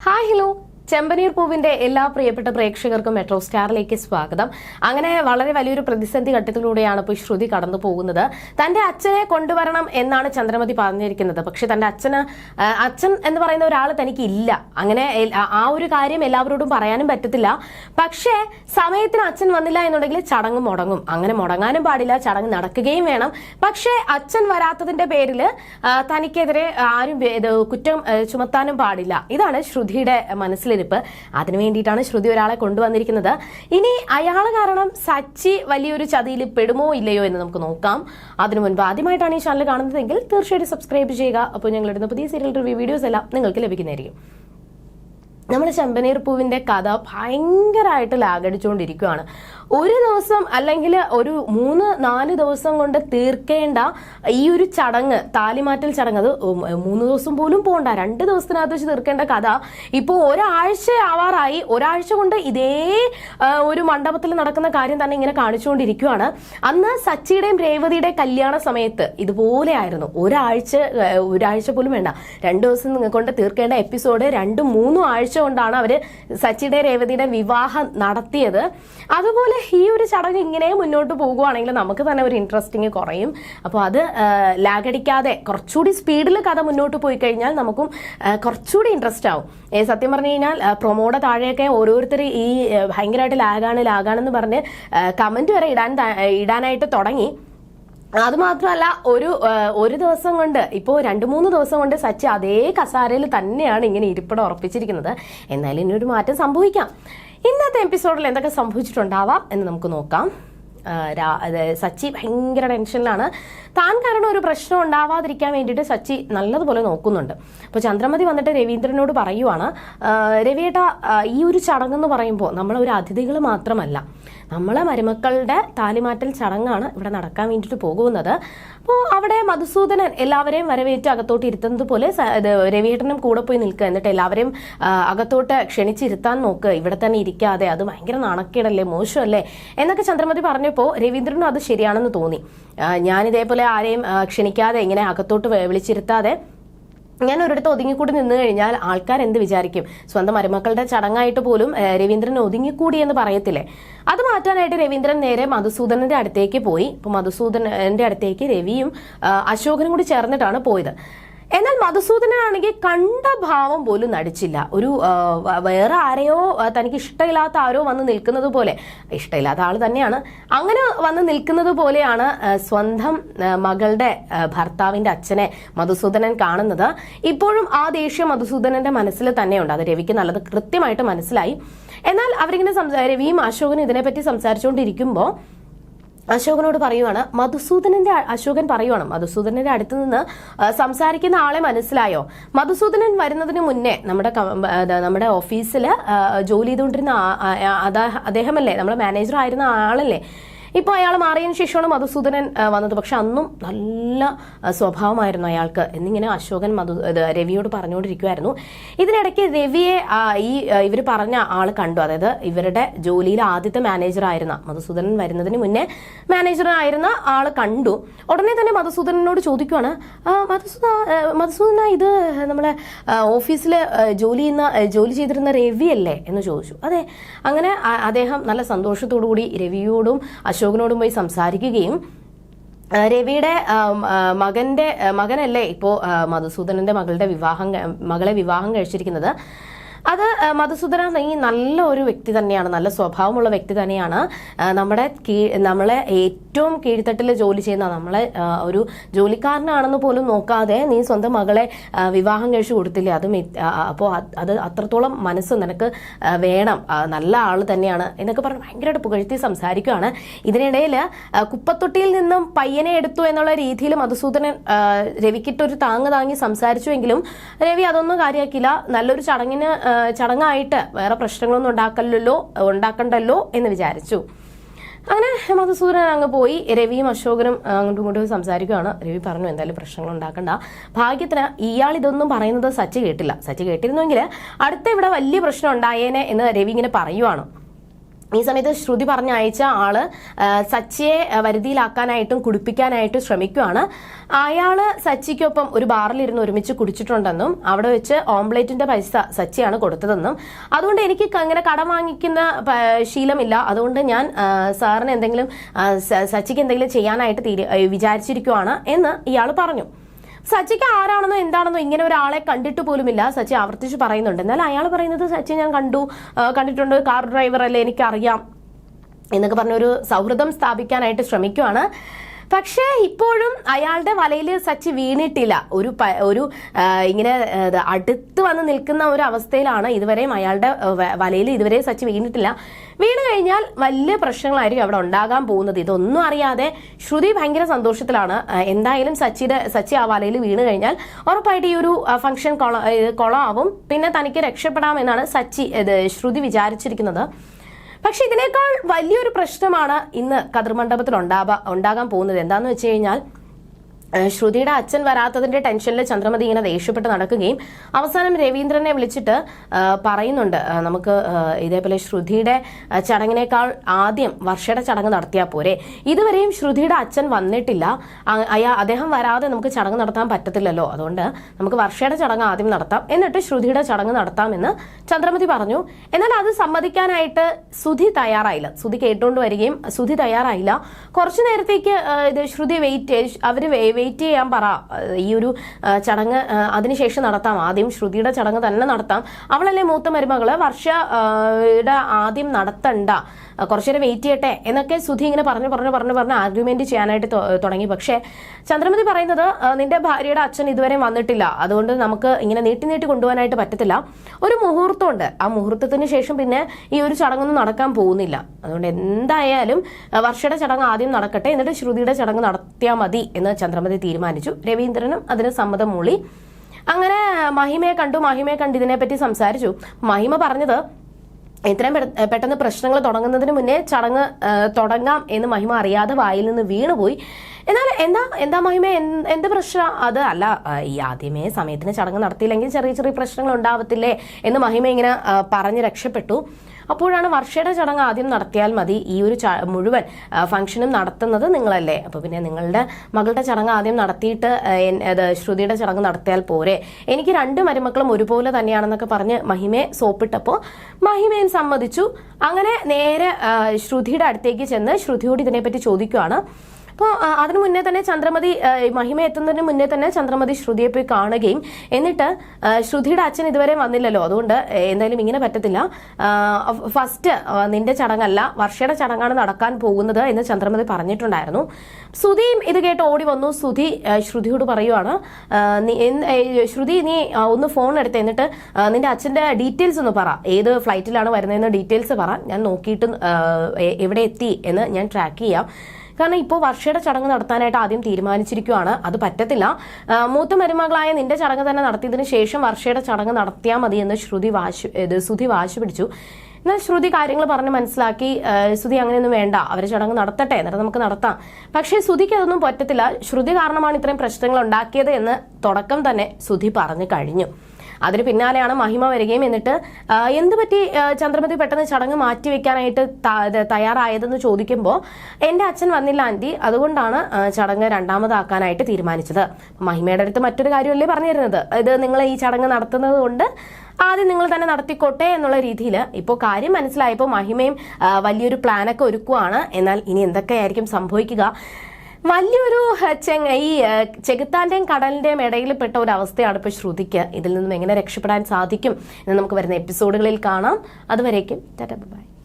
Hi hello ചെമ്പനീർ പൂവിന്റെ എല്ലാ പ്രിയപ്പെട്ട പ്രേക്ഷകർക്കും മെട്രോ സ്റ്റാറിലേക്ക് സ്വാഗതം. അങ്ങനെ വളരെ വലിയൊരു പ്രതിസന്ധി ഘട്ടത്തിലൂടെയാണ് ഇപ്പോൾ ശ്രുതി കടന്നു പോകുന്നത്. തന്റെ അച്ഛനെ കൊണ്ടുവരണം എന്നാണ് ചന്ദ്രമതി പറഞ്ഞിരിക്കുന്നത്. പക്ഷെ തന്റെ അച്ഛന് അച്ഛൻ എന്ന് പറയുന്ന ഒരാൾ തനിക്ക് ഇല്ല അങ്ങനെ ആ- ഒരു കാര്യം എല്ലാവരോടും പറയാനും പറ്റത്തില്ല. പക്ഷേ സമയത്തിന് അച്ഛൻ വന്നില്ല എന്നുണ്ടെങ്കിൽ ചടങ്ങ് മുടങ്ങും. അങ്ങനെ മുടങ്ങാനും പാടില്ല ചടങ്ങ് നടക്കുകയും വേണം. പക്ഷേ അച്ഛൻ വരാത്തതിന്റെ പേരിൽ തനിക്കെതിരെ ആരും കുറ്റം ചുമത്താനും പാടില്ല. ഇതാണ് ശ്രുതിയുടെ മനസ്സിലിരിപ്പ് അതിനു വേണ്ടിയിട്ടാണ് ശ്രുതി ഒരാളെ കൊണ്ടുവന്നിരിക്കുന്നത്. ഇനി അയാൾ കാരണം സച്ചി വലിയൊരു ചതിയിൽ പെടുമോ ഇല്ലയോ എന്ന് നമുക്ക് നോക്കാം. അതിനു മുൻപ് ആദ്യമായിട്ടാണ് ഈ ചാനൽ കാണുന്നതെങ്കിൽ തീർച്ചയായിട്ടും സബ്സ്ക്രൈബ് ചെയ്യുക. അപ്പോൾ ഞങ്ങളിടുന്ന പുതിയ സീരിയൽ റിവ്യൂ വീഡിയോസ് എല്ലാം നിങ്ങൾക്ക് ലഭിക്കുന്നതായിരിക്കും. നമ്മൾ ചെമ്പനീർ പൂവിന്റെ കഥ ഭയങ്കരമായിട്ട് ലാഗടിച്ചുകൊണ്ടിരിക്കുകയാണ് ഒരു ദിവസം അല്ലെങ്കിൽ ഒരു മൂന്ന് നാല് ദിവസം കൊണ്ട് തീർക്കേണ്ട ഈ ഒരു ചടങ്ങ് താലിമാറ്റൽ ചടങ്ങ് അത് മൂന്ന് ദിവസം പോലും പോകണ്ട രണ്ട് ദിവസത്തിനകത്ത് വെച്ച് തീർക്കേണ്ട കഥ ഇപ്പോൾ ഒരാഴ്ച ആവാറായി ഒരാഴ്ച കൊണ്ട് ഇതേ ഒരു മണ്ഡപത്തിൽ നടക്കുന്ന കാര്യം തന്നെ ഇങ്ങനെ കാണിച്ചുകൊണ്ടിരിക്കുകയാണ് അന്ന് സച്ചിയുടെയും രേവതിയുടെ കല്യാണ സമയത്ത് ഇതുപോലെ ആയിരുന്നു ഒരാഴ്ച ഒരാഴ്ച പോലും വേണ്ട. രണ്ട് ദിവസം കൊണ്ട് തീർക്കേണ്ട എപ്പിസോഡ് രണ്ടും മൂന്നും ആഴ്ച കൊണ്ടാണ് അവർ സച്ചിയുടെ രേവതിയുടെ വിവാഹം നടത്തിയത്. അതുപോലെ ഈ ഒരു ചടങ്ങ് ഇങ്ങനെ മുന്നോട്ട് പോകുവാണെങ്കിൽ നമുക്ക് തന്നെ ഒരു ഇൻട്രസ്റ്റിംഗ് കുറയും. അപ്പോൾ അത് ലാഗടിക്കാതെ കുറച്ചുകൂടി സ്പീഡിൽ കഥ മുന്നോട്ട് പോയി കഴിഞ്ഞാൽ നമുക്കും കുറച്ചുകൂടി ഇൻട്രസ്റ്റ് ആവും. സത്യം പറഞ്ഞു കഴിഞ്ഞാൽ പ്രൊമോടെ താഴെയൊക്കെ ഓരോരുത്തർ ഈ ഭയങ്കരമായിട്ട് ലാഗാണ് ലാഗാണെന്ന് പറഞ്ഞ് കമന്റ് വരെ ഇടാൻ ഇടാനായിട്ട് തുടങ്ങി. അത് മാത്രമല്ല ഒരു ഒരു ദിവസം കൊണ്ട് ഇപ്പോൾ രണ്ട് മൂന്ന് ദിവസം കൊണ്ട് സച്ചി അതേ കസാരയിൽ തന്നെയാണ് ഇങ്ങനെ ഇരിപ്പിടം ഉറപ്പിച്ചിരിക്കുന്നത്. എന്നാലും ഒരു മാറ്റം സംഭവിക്കാം. ഇന്നത്തെ എപ്പിസോഡിൽ എന്തൊക്കെ സംഭവിച്ചിട്ടുണ്ടാവാം എന്ന് നമുക്ക് നോക്കാം. സച്ചി ഭയങ്കര ടെൻഷനിലാണ്. താൻ കാരണം ഒരു പ്രശ്നം ഉണ്ടാവാതിരിക്കാൻ വേണ്ടിയിട്ട് സച്ചി നല്ലതുപോലെ നോക്കുന്നുണ്ട്. അപ്പോൾ ചന്ദ്രമതി വന്നിട്ട് രവീന്ദ്രനോട് പറയുവാണ് രവിയേട്ട ഈ ഒരു ചടങ്ങെന്ന് പറയുമ്പോൾ നമ്മൾ ഒരു അതിഥികൾ മാത്രമല്ല നമ്മളെ മരുമക്കളുടെ താലിമാറ്റൽ ചടങ്ങാണ് ഇവിടെ നടക്കാൻ വേണ്ടിയിട്ട് പോകുന്നത്. അപ്പോൾ അവിടെ മധുസൂദനൻ എല്ലാവരെയും വരവേറ്റ് അകത്തോട്ട് ഇരുത്തുന്നത് പോലെ രവിയേട്ടനും കൂടെ പോയി നിൽക്കുക. എന്നിട്ട് എല്ലാവരെയും അകത്തോട്ട് ക്ഷണിച്ചിരുത്താൻ നോക്കുക. ഇവിടെ തന്നെ ഇരിക്കാതെ അത് ഭയങ്കര നാണക്കേടല്ലേ മോശമല്ലേ? എന്നൊക്കെ ചന്ദ്രമതി പറഞ്ഞപ്പോൾ രവീന്ദ്രനും അത് ശരിയാണെന്ന് തോന്നി. ഞാൻ ഇതേപോലെ ആരെയും ക്ഷണിക്കാതെ ഇങ്ങനെ അകത്തോട്ട് വിളിച്ചിരുത്താതെ ഞാൻ ഒരിടത്ത് ഒതുങ്ങിക്കൂടി നിന്ന് കഴിഞ്ഞാൽ ആൾക്കാർ എന്ത് വിചാരിക്കും? സ്വന്തം മരുമക്കളുടെ ചടങ്ങായിട്ട് പോലും രവീന്ദ്രൻ ഒതുങ്ങിക്കൂടി എന്ന് പറയത്തില്ലേ? അത് മാറ്റാനായിട്ട് രവീന്ദ്രൻ നേരെ മധുസൂദനന്റെ അടുത്തേക്ക് പോയി. ഇപ്പൊ മധുസൂദനന്റെ അടുത്തേക്ക് രവിയും അശോകനും കൂടി ചേർന്നിട്ടാണ് പോയത്. എന്നാൽ മധുസൂദനാണെങ്കിൽ കണ്ട ഭാവം പോലും നടിച്ചില്ല. ഒരു വേറെ ആരെയോ തനിക്ക് ഇഷ്ടമില്ലാത്ത ആരോ വന്ന് നിൽക്കുന്നത് പോലെ ഇഷ്ടമില്ലാത്ത ആൾ തന്നെയാണ്. അങ്ങനെ വന്ന് നിൽക്കുന്നത് പോലെയാണ് സ്വന്തം മകളുടെ ഭർത്താവിന്റെ അച്ഛനെ മധുസൂദനൻ കാണുന്നത്. ഇപ്പോഴും ആ ദേഷ്യം മധുസൂദനന്റെ മനസ്സിൽ തന്നെയുണ്ട്. അത് രവിക്ക് നല്ലത് കൃത്യമായിട്ട് മനസ്സിലായി. എന്നാൽ അവരിങ്ങനെ സംസാ രവിയും അശോകനും ഇതിനെപ്പറ്റി സംസാരിച്ചുകൊണ്ടിരിക്കുമ്പോൾ അശോകനോട് പറയുവാണ് മധുസൂദനന്റെ അശോകൻ പറയുവാണ് മധുസൂദനന്റെ അടുത്ത് നിന്ന് സംസാരിക്കുന്ന ആളെ മനസ്സിലായോ? മധുസൂദനൻ വരുന്നതിന് മുന്നേ നമ്മുടെ നമ്മുടെ ഓഫീസിൽ ജോലി ചെയ്തുകൊണ്ടിരുന്ന അദ്ദേഹമല്ലേ നമ്മുടെ മാനേജർ ആയിരുന്ന ആളല്ലേ? ഇപ്പോൾ അയാൾ മാറിയതിനു ശേഷമാണ് മധുസൂദനൻ വന്നത്. പക്ഷെ അന്നും നല്ല സ്വഭാവമായിരുന്നു അയാൾക്ക്. എന്നിങ്ങനെ അശോകൻ മധു രവിയോട് പറഞ്ഞുകൊണ്ടിരിക്കുമായിരുന്നു ഇതിനിടയ്ക്ക് രവിയെ ഈ ഇവർ പറഞ്ഞ ആൾ കണ്ടു. അതായത് ഇവരുടെ ജോലിയിൽ ആദ്യത്തെ മാനേജർ ആയിരുന്ന മധുസൂദനൻ വരുന്നതിന് മുന്നേ മാനേജർ ആയിരുന്ന ആൾ കണ്ടു. ഉടനെ തന്നെ മധുസൂദനോട് ചോദിക്കുവാണ് "ആ, മധുസൂദ മധുസൂദന ഇത് നമ്മളെ ഓഫീസിൽ ജോലി ചെയ്യുന്ന ജോലി ചെയ്തിരുന്ന രവിയല്ലേ? എന്ന് ചോദിച്ചു. അതെ അങ്ങനെ അദ്ദേഹം നല്ല സന്തോഷത്തോടു കൂടി രവിയോടും അശോകനോടും പോയി സംസാരിക്കുകയും രവിയുടെ മകന്റെ മകനല്ലേ ഇപ്പോ മധുസൂദനന്റെ മകളുടെ വിവാഹം മകളെ വിവാഹം കഴിച്ചിരിക്കുന്നത്. അത് മധുസൂദന ഈ നല്ല ഒരു വ്യക്തി തന്നെയാണ്. നല്ല സ്വഭാവമുള്ള വ്യക്തി തന്നെയാണ്. നമ്മുടെ നമ്മളെ ഏറ്റവും കീഴ്ത്തട്ടിൽ ജോലി ചെയ്യുന്ന നമ്മളെ ഒരു ജോലിക്കാരനാണെന്ന് പോലും നോക്കാതെ നീ സ്വന്തം മകളെ വിവാഹം കഴിച്ചു കൊടുത്തില്ലേ? അതും അപ്പോൾ അത് അത്രത്തോളം മനസ്സ് നിനക്ക് വേണം. നല്ല ആൾ തന്നെയാണ് എന്നൊക്കെ പറഞ്ഞ് ഭയങ്കരമായിട്ട് പുകഴ്ത്തി സംസാരിക്കുകയാണ്. ഇതിനിടയിൽ കുപ്പത്തൊട്ടിയിൽ നിന്നും പയ്യനെ എടുത്തു എന്നുള്ള രീതിയിൽ മധുസൂദനൻ രവിക്കിട്ടൊരു താങ്ങ് താങ്ങി സംസാരിച്ചുവെങ്കിലും രവി അതൊന്നും കാര്യമാക്കില്ല നല്ലൊരു ചടങ്ങിന് ചടങ്ങായിട്ട് വേറെ പ്രശ്നങ്ങളൊന്നും ഉണ്ടാക്കല്ലോ ഉണ്ടാക്കണ്ടല്ലോ എന്ന് വിചാരിച്ചു. അങ്ങനെ മധുസൂരൻ അങ്ങ് പോയി. രവിയും അശോകനും അങ്ങോട്ടും ഇങ്ങോട്ടും സംസാരിക്കുകയാണ് രവി പറഞ്ഞു എന്തായാലും പ്രശ്നങ്ങൾ ഉണ്ടാക്കണ്ട. ഭാഗ്യത്തിന് ഇയാൾ ഇതൊന്നും പറയുന്നത് സച്ചി കേട്ടില്ല. സച്ചി കേട്ടിരുന്നെങ്കിൽ അടുത്ത ഇവിടെ വലിയ പ്രശ്നം ഉണ്ടായേനെ എന്ന് രവി ഇങ്ങനെ പറയുവാണ്. ഈ സമയത്ത് ശ്രുതി പറഞ്ഞ അയച്ച ആൾ സച്ചിയെ വരുതിയിലാക്കാനായിട്ടും കുടിപ്പിക്കാനായിട്ടും ശ്രമിക്കുവാണ്. അയാൾ സച്ചിക്കൊപ്പം ഒരു ബാറിലിരുന്ന് ഒരുമിച്ച് കുടിച്ചിട്ടുണ്ടെന്നും അവിടെ വെച്ച് ഓംപ്ലേറ്റിന്റെ പൈസ സച്ചിയാണ് കൊടുത്തതെന്നും. അതുകൊണ്ട് എനിക്ക് അങ്ങനെ കടം വാങ്ങിക്കുന്ന ശീലമില്ല. അതുകൊണ്ട് ഞാൻ സാറിന് എന്തെങ്കിലും സച്ചിക്ക് എന്തെങ്കിലും ചെയ്യാനായിട്ട് തീരു വിചാരിച്ചിരിക്കുവാണ് എന്ന് ഇയാൾ പറഞ്ഞു. സച്ചിക്ക് ആരാണെന്നോ എന്താണെന്നോ ഇങ്ങനെ ഒരാളെ കണ്ടിട്ട് പോലുമില്ല. സച്ചി ആവർത്തിച്ച് പറയുന്നുണ്ട്. എന്നാൽ അയാൾ പറയുന്നത് സച്ചി ഞാൻ കണ്ടു. കണ്ടിട്ടുണ്ട്. കാർ ഡ്രൈവർ അല്ലേ എനിക്കറിയാം. എന്നൊക്കെ പറഞ്ഞൊരു സൗഹൃദം സ്ഥാപിക്കാനായിട്ട് ശ്രമിക്കുവാണ്. പക്ഷേ ഇപ്പോഴും അയാളുടെ വലയിൽ സച്ചി വീണിട്ടില്ല. ഒരു ഒരു ഇങ്ങനെ അടുത്ത് വന്ന് നിൽക്കുന്ന ഒരു അവസ്ഥയിലാണ് ഇതുവരെയും അയാളുടെ വലയിൽ ഇതുവരെ സച്ചി വീണിട്ടില്ല. വീണ് കഴിഞ്ഞാൽ വലിയ പ്രശ്നങ്ങളായിരിക്കും അവിടെ ഉണ്ടാകാൻ പോകുന്നത്. ഇതൊന്നും അറിയാതെ ശ്രുതി ഭയങ്കര സന്തോഷത്തിലാണ്. എന്തായാലും സച്ചിയുടെ സച്ചി ആ വലയിൽ വീണ് കഴിഞ്ഞാൽ ഉറപ്പായിട്ട് ഈ ഒരു ഫംഗ്ഷൻ കൊള കൊളമാവും പിന്നെ തനിക്ക് രക്ഷപ്പെടാമെന്നാണ് സച്ചി ശ്രുതി വിചാരിച്ചിരിക്കുന്നത്. പക്ഷെ ഇതിനേക്കാൾ വലിയൊരു പ്രശ്നമാണ് ഇന്ന് കതിർമണ്ഡപത്തിൽ ഉണ്ടാവാ ഉണ്ടാകാൻ പോകുന്നത്. എന്താന്ന് വെച്ച് കഴിഞ്ഞാൽ ശ്രുതിയുടെ അച്ഛൻ വരാത്തതിന്റെ ടെൻഷനിൽ ചന്ദ്രമതി ഇങ്ങനെ ദേഷ്യപ്പെട്ട് നടക്കുകയും അവസാനം രവീന്ദ്രനെ വിളിച്ചിട്ട് പറയുന്നുണ്ട്. നമുക്ക് ഇതേപോലെ ശ്രുതിയുടെ ചടങ്ങിനേക്കാൾ ആദ്യം വർഷയുടെ ചടങ്ങ് നടത്തിയാൽ പോരെ. ഇതുവരെയും ശ്രുതിയുടെ അച്ഛൻ വന്നിട്ടില്ല. അയാ അദ്ദേഹം വരാതെ നമുക്ക് ചടങ്ങ് നടത്താൻ പറ്റത്തില്ലല്ലോ. അതുകൊണ്ട് നമുക്ക് വർഷയുടെ ചടങ്ങ് ആദ്യം നടത്താം. എന്നിട്ട് ശ്രുതിയുടെ ചടങ്ങ് നടത്താമെന്ന് ചന്ദ്രമതി പറഞ്ഞു. എന്നാൽ അത് സമ്മതിക്കാനായിട്ട് സുധി തയ്യാറായില്ല. സുധി കേട്ടുകൊണ്ട് വരികയും സുധി തയ്യാറായില്ല. കുറച്ചു നേരത്തേക്ക് ഇത് ശ്രുതി വെയിറ്റ് അവർ വെയിറ്റ് ചെയ്യാൻ പറ. ഈ ഒരു ചടങ്ങ് അതിനുശേഷം നടത്താം. ആദ്യം ശ്രുതിയുടെ ചടങ്ങ് തന്നെ നടത്താം. അവളല്ലേ മൂത്ത മരുമകൾ? വർഷ യുടെ ആദ്യം നടത്തണ്ട. ആ, കുറച്ചുനേരം വെയിറ്റ് ചെയ്യട്ടെ എന്നൊക്കെ സുധി ഇങ്ങനെ പറഞ്ഞു പറഞ്ഞു പറഞ്ഞു പറഞ്ഞ് ആർഗ്യുമെന്റ് ചെയ്യാനായിട്ട് തുടങ്ങി. പക്ഷേ ചന്ദ്രമതി പറയുന്നത് നിന്റെ ഭാര്യയുടെ അച്ഛൻ ഇതുവരെ വന്നിട്ടില്ല. അതുകൊണ്ട് നമുക്ക് ഇങ്ങനെ നീട്ടി നീട്ടി കൊണ്ടുപോകാനായിട്ട് പറ്റത്തില്ല. ഒരു മുഹൂർത്തമുണ്ട്. ആ മുഹൂർത്തത്തിന് ശേഷം പിന്നെ ഈ ഒരു ചടങ്ങൊന്നും നടക്കാൻ പോകുന്നില്ല. അതുകൊണ്ട് എന്തായാലും വർഷയുടെ ചടങ്ങ് ആദ്യം നടക്കട്ടെ. എന്നിട്ട് ശ്രുതിയുടെ ചടങ്ങ് നടത്തിയാൽ മതി എന്ന് ചന്ദ്രമതി തീരുമാനിച്ചു. രവീന്ദ്രനും അതിന് സമ്മതം മൂളി. അങ്ങനെ മഹിമയെ കണ്ടു. മഹിമയെ കണ്ട് ഇതിനെപ്പറ്റി സംസാരിച്ചു. മഹിമ പറഞ്ഞത് ഇത്രയും പെട്ടെന്ന് പ്രശ്നങ്ങൾ തുടങ്ങുന്നതിന് മുന്നേ ചടങ്ങ് തുടങ്ങാം എന്ന് മഹിമ അറിയാതെ വായിൽ നിന്ന് വീണുപോയി. എന്നാൽ എന്താ എന്താ മഹിമ? എന്ത് പ്രശ്നം? അത് അല്ല ഈ ആദ്യമേ സമയത്തിന് ചടങ്ങ് നടത്തിയില്ലെങ്കിൽ ചെറിയ ചെറിയ പ്രശ്നങ്ങൾ ഉണ്ടാവത്തില്ലേ എന്ന് മഹിമ ഇങ്ങനെ പറഞ്ഞ് രക്ഷപ്പെട്ടു. അപ്പോഴാണ് വർഷയുടെ ചടങ്ങ് ആദ്യം നടത്തിയാൽ മതി. ഈ ഒരു മുഴുവൻ ഫംഗ്ഷനും നടത്തുന്നത് നിങ്ങളല്ലേ. അപ്പോൾ പിന്നെ നിങ്ങളുടെ മകളുടെ ചടങ്ങ് ആദ്യം നടത്തിയിട്ട് അത് ശ്രുതിയുടെ ചടങ്ങ് നടത്തിയാൽ പോരെ. എനിക്ക് രണ്ട് മരുമക്കളും ഒരുപോലെ തന്നെയാണെന്നൊക്കെ പറഞ്ഞ് മഹിമയെ സോപ്പിട്ടപ്പോൾ മഹിമയും സമ്മതിച്ചു. അങ്ങനെ നേരെ ശ്രുതിയുടെ അടുത്തേക്ക് ചെന്ന് ശ്രുതിയോട് ഇതിനെപ്പറ്റി ചോദിക്കുവാണ്. അപ്പോൾ അതിനു മുന്നേ തന്നെ ചന്ദ്രമതി മഹിമ എത്തുന്നതിന് മുന്നേ തന്നെ ചന്ദ്രമതി ശ്രുതിയെ പോയി കാണുകയും എന്നിട്ട് ശ്രുതിയുടെ അച്ഛൻ ഇതുവരെ വന്നില്ലല്ലോ. അതുകൊണ്ട് എന്തായാലും ഇങ്ങനെ പറ്റത്തില്ല. ഫസ്റ്റ് നിന്റെ ചടങ്ങല്ല വർഷയുടെ ചടങ്ങാണ് നടക്കാൻ പോകുന്നത് എന്ന് ചന്ദ്രമതി പറഞ്ഞിട്ടുണ്ടായിരുന്നു. ശ്രുതിയും ഇത് കേട്ട് ഓടി വന്നു. ശ്രുതി ശ്രുതിയോട് പറയുവാണ് ശ്രുതി നീ ഒന്ന് ഫോൺ എടുത്ത്. എന്നിട്ട് നിന്റെ അച്ഛന്റെ ഡീറ്റെയിൽസ് ഒന്ന് പറ. ഏത് ഫ്ലൈറ്റിലാണ് വരുന്നതെന്ന് ഡീറ്റെയിൽസ് പറ. ഞാൻ നോക്കിയിട്ട് എവിടെ എത്തി എന്ന് ഞാൻ ട്രാക്ക് ചെയ്യാം. കാരണം ഇപ്പോൾ വർഷയുടെ ചടങ്ങ് നടത്താനായിട്ട് ആദ്യം തീരുമാനിച്ചിരിക്കുവാണ്. അത് പറ്റത്തില്ല. മൂത്ത മരുമകളായ നിന്റെ ചടങ്ങ് തന്നെ നടത്തിയതിനു ശേഷം വർഷയുടെ ചടങ്ങ് നടത്തിയാൽ മതി എന്ന് ശ്രുതി വാശി ശ്രുതി വാശി പിടിച്ചു. എന്നാൽ ശ്രുതി കാര്യങ്ങൾ പറഞ്ഞ് മനസ്സിലാക്കി ശ്രുതി അങ്ങനെയൊന്നും വേണ്ട. അവർ ചടങ്ങ് നടത്തട്ടെ. എന്നിട്ട് നമുക്ക് നടത്താം. പക്ഷേ ശ്രുതിക്ക് അതൊന്നും പറ്റത്തില്ല. ശ്രുതി കാരണമാണ് ഇത്രയും പ്രശ്നങ്ങൾ ഉണ്ടാക്കിയത് എന്ന് തുടക്കം തന്നെ ശ്രുതി പറഞ്ഞു കഴിഞ്ഞു. അതിന് പിന്നാലെയാണ് മഹിമ വരികയും എന്നിട്ട് എന്ത് പറ്റി ചന്ദ്രമതി പെട്ടെന്ന് ചടങ്ങ് മാറ്റിവെക്കാനായിട്ട് തയ്യാറായതെന്ന് ചോദിക്കുമ്പോൾ എന്റെ അച്ഛൻ വന്നില്ല ആന്റി. അതുകൊണ്ടാണ് ചടങ്ങ് രണ്ടാമതാക്കാനായിട്ട് തീരുമാനിച്ചത്. മഹിമയുടെ അടുത്ത് മറ്റൊരു കാര്യമല്ലേ പറഞ്ഞു തരുന്നത് ഇത് നിങ്ങൾ ഈ ചടങ്ങ് നടത്തുന്നത് കൊണ്ട് ആദ്യം നിങ്ങൾ തന്നെ നടത്തിക്കോട്ടെ എന്നുള്ള രീതിയിൽ ഇപ്പോൾ കാര്യം മനസ്സിലായപ്പോൾ മഹിമയും വലിയൊരു പ്ലാനൊക്കെ ഒരുക്കുവാണ്. എന്നാൽ ഇനി എന്തൊക്കെയായിരിക്കും സംഭവിക്കുക? വലിയൊരു ചെങ്ങ ഈ ചെകുത്താന്റെയും കടലിന്റെയും ഇടയിൽ പെട്ട ഒരു അവസ്ഥയാണ് ഇപ്പോൾ ശ്രുതിക്ക്. ഇതിൽ നിന്നും എങ്ങനെ രക്ഷപ്പെടാൻ സാധിക്കും എന്ന് നമുക്ക് വരുന്ന എപ്പിസോഡുകളിൽ കാണാം. അതുവരേക്കും ടാറ്റ ബൈ.